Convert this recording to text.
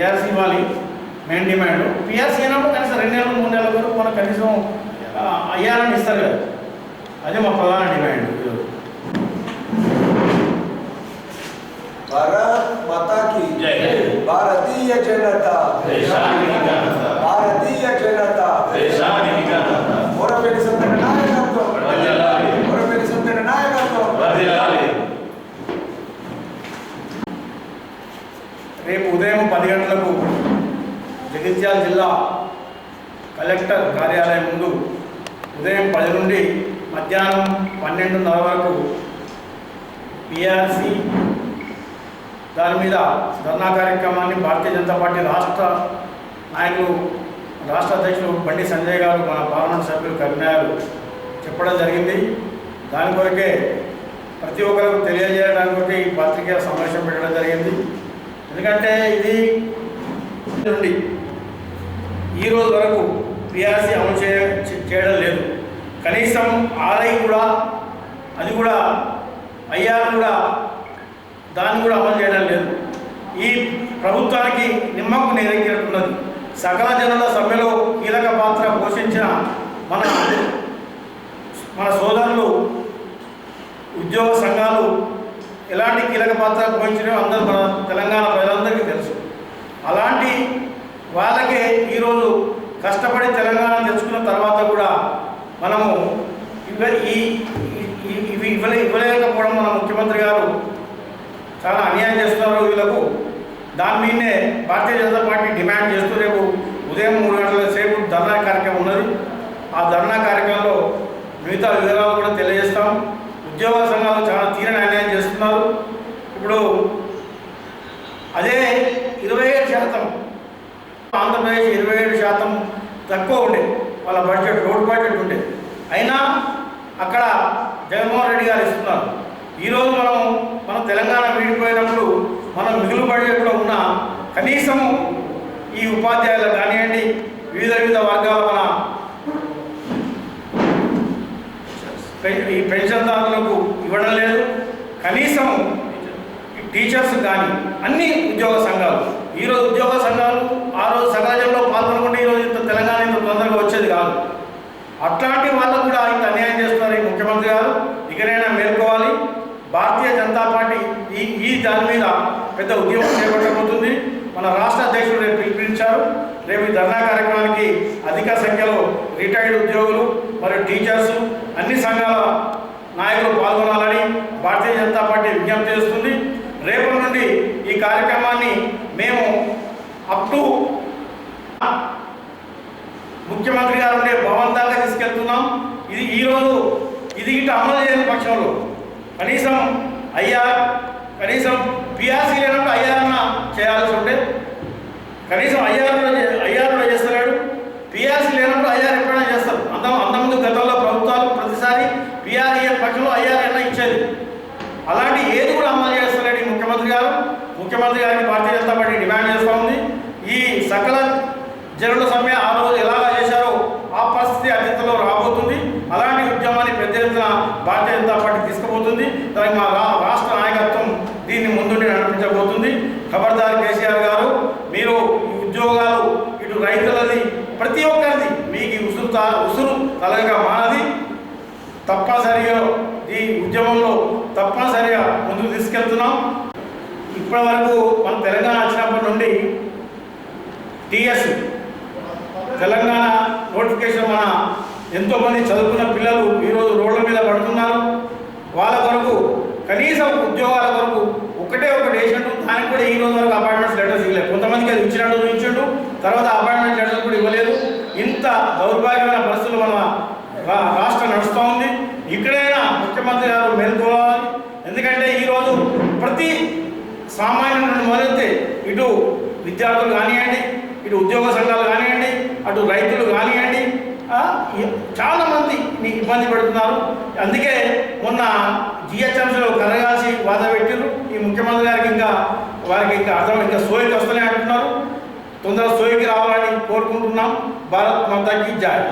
PRC ఇవ్వాలి main demand PRC అయినప్పుడు కనీసం రెండు నెలలు మూడు నెలల వరకు మనకు కనీసం అయ్యాలని ఇస్తారు కదా అదే మా ప్రధాన డిమాండ్. భారత్ మాతా की జై. భారతీయ జనతా రేపు ఉదయం పది గంటలకు జగిత్యాల జిల్లా కలెక్టర్ కార్యాలయం ముందు ఉదయం పది నుండి మధ్యాహ్నం పన్నెండున్నర వరకు పిఆర్సి దాని మీద ధర్నా కార్యక్రమాన్ని భారతీయ జనతా పార్టీ రాష్ట్ర నాయకులు రాష్ట్ర అధ్యక్షులు బండి సంజయ్ గారు మన పార్లమెంట్ సభ్యులు కన్యాలు చెప్పడం జరిగింది. దాని కొరకే ప్రతి ఒక్కరికి తెలియజేయడానికి ఈ పత్రిక సమావేశం పెట్టడం జరిగింది. ఎందుకంటే ఇది నుండి ఈ రోజు వరకు పిఆర్సీ అమలు చేయ చే- చేయడం లేదు. కనీసం ఆర్ఐ కూడా అది కూడా ఐఆర్ కూడా దాన్ని కూడా అమలు చేయడం లేదు. ఈ ప్రభుత్వానికి నిమ్మకు నేరెక్కినట్టున్నది. సకల జనుల సమ్మెలో కీలక పాత్ర పోషించిన మన మన సోదరులు ఉద్యోగ సంఘాలు ఎలాంటి కీలక పాత్ర పోషించినో అందరూ మన తెలంగాణ ప్రజలందరికీ తెలుసు. అలాంటి వాళ్ళకే ఈరోజు కష్టపడి తెలంగాణ తెచ్చుకున్న తర్వాత కూడా మనము ఇవ్వ ఈ ఇవి ఇవ్వలే ఇవ్వలేకపోవడం మన ముఖ్యమంత్రి గారు చాలా అన్యాయం చేస్తున్నారు వీళ్ళకు. దాని మీదనే భారతీయ జనతా పార్టీ డిమాండ్ చేస్తూ రేపు ఉదయం మూడు గంటల సేపు ధర్నా కార్యక్రమం ఉన్నది. ఆ ధర్నా కార్యక్రమంలో మిగతా వివరాలు కూడా తెలియజేస్తాం. ఉద్యోగ సంఘాలు చాలా తీరని అన్యాయం చేస్తున్నారు. ఇప్పుడు అదే ఇరవై ఏడు శాతం ఆంధ్రప్రదేశ్ ఇరవై ఏడు శాతం తక్కువ ఉండే వాళ్ళ బడ్జెట్ రోడ్ బడ్జెట్ ఉండే. అయినా అక్కడ జగన్మోహన్ రెడ్డి గారు ఇస్తున్నారు. ఈరోజు మనం మన తెలంగాణ విడిపోయినప్పుడు మనం మిగులు బడ్జెట్లో ఉన్న కనీసం ఈ ఉపాధ్యాయులకు కానివ్వండి వివిధ వివిధ వర్గాల మన ఈ పెన్షన్దారులకు కనీసం టీచర్స్ కానీ అన్ని ఉద్యోగ సంఘాలు ఈరోజు ఉద్యోగ సంఘాలు ఆ రోజు సమాజంలో పాల్గొనకుండా ఈరోజు ఇంత తెలంగాణ ఇంత తొందరగా వచ్చేది కాదు. అట్లాంటి వాళ్ళకు కూడా ఇంత అన్యాయం చేస్తున్నారు ఈ ముఖ్యమంత్రి గారు. ఇకనైనా మేల్కోవాలి. భారతీయ జనతా పార్టీ ఈ ఈ దాని మీద పెద్ద ఉద్యమం చేపట్టబోతుంది. మన రాష్ట్ర అధ్యక్షుడు రేపు పిలిపించారు. రేపు ఈ ధర్నా కార్యక్రమానికి అధిక సంఖ్యలో రిటైర్డ్ ఉద్యోగులు మరియు టీచర్స్ అన్ని సంఘాల నాయకులు పాల్గొనాలని భారతీయ జనతా పార్టీ విజ్ఞప్తి చేస్తుంది. రేపటి నుండి ఈ కార్యక్రమాన్ని మేము అప్ టు ముఖ్యమంత్రి గారు ఉండే భవన్ దాకా తీసుకెళ్తున్నాం. ఇది ఈరోజు ఇది ఇటు అమలు చేయని పక్షంలో. కనీసం అయ్యా కనీసం పిఆర్సీ లేనప్పుడు అయ్యారన్న చేయాల్సి ఉంటే కనీసం అయ్యారులో అయ్యారులో చేస్తున్నాడు పిఆర్సీ లేనప్పుడు ఐఆర్ ఎప్పుడైనా చేస్తారు. అంత అంతకుముందు గతంలో ప్రభుత్వాలు ప్రతిసారి పిఆర్ఈ పక్షంలో ఐఆర్ అయినా ఇచ్చేది? అలాంటి ఏది కూడా అమలు చేస్తలేడు ముఖ్యమంత్రి గారు. ముఖ్యమంత్రి గారిని భారతీయ జనతా పార్టీ డిమాండ్ చేస్తూ ఉంది. ఈ సకల జనుల సమ్మె ఆ రోజు ఎలాగా చేశారో ఆ పరిస్థితి అత్యంతలో రాబోతుంది. అలాంటి ఉద్యమాన్ని పెద్ద ఎత్తున భారతీయ జనతా పార్టీ తీసుకుపోతుంది. దానికి మా రా- రాష్ట్ర తప్పనిసరిగా ఈ ఉద్యమంలో తప్పనిసరిగా ముందుకు తీసుకెళ్తున్నాం. ఇప్పటి వరకు మన తెలంగాణ వచ్చినప్పటి నుండి టీఎస్ తెలంగాణ నోటిఫికేషన్ మన ఎంతోమంది చదువుకున్న పిల్లలు ఈరోజు రోడ్ల మీద పడుతున్నారు. వాళ్ళ కొరకు కనీసం ఉద్యోగాల కొరకు ఒకటే ఒకటి వేసినట్టు దానికి కూడా ఈ రోజు వరకు అపాయింట్మెంట్స్ లెటర్స్ ఇవ్వలేదు. కొంతమందికి అది ఇచ్చినట్టు ఇచ్చిండు తర్వాత అపాయింట్మెంట్ లెటర్స్ కూడా ఇవ్వలేదు. ఇంత దౌర్భాగ్యమైన పరిస్థితులు మన రా- రాష్ట్రం నడుస్తూ ముఖ్యమంత్రి గారు మేల్కోవాలి ఎందుకంటే ఈరోజు ప్రతి సామాన్యుల నుండి మొదలెత్తే ఇటు విద్యార్థులు కానివ్వండి ఇటు ఉద్యోగ సంఘాలు కానివ్వండి అటు రైతులు కానివ్వండి చాలామంది మీకు ఇబ్బంది పెడుతున్నారు. అందుకే మొన్న జిహెచ్ఎంసీలో కరగాల్సి వాద పెట్టారు ఈ ముఖ్యమంత్రి గారికి ఇంకా వారికి ఇంకా అర్థం ఇంకా సోయికి వస్తూనే అంటున్నారు తొందరగా సోయికి రావాలని కోరుకుంటున్నాం. భారత్ మాతాకి జాయ్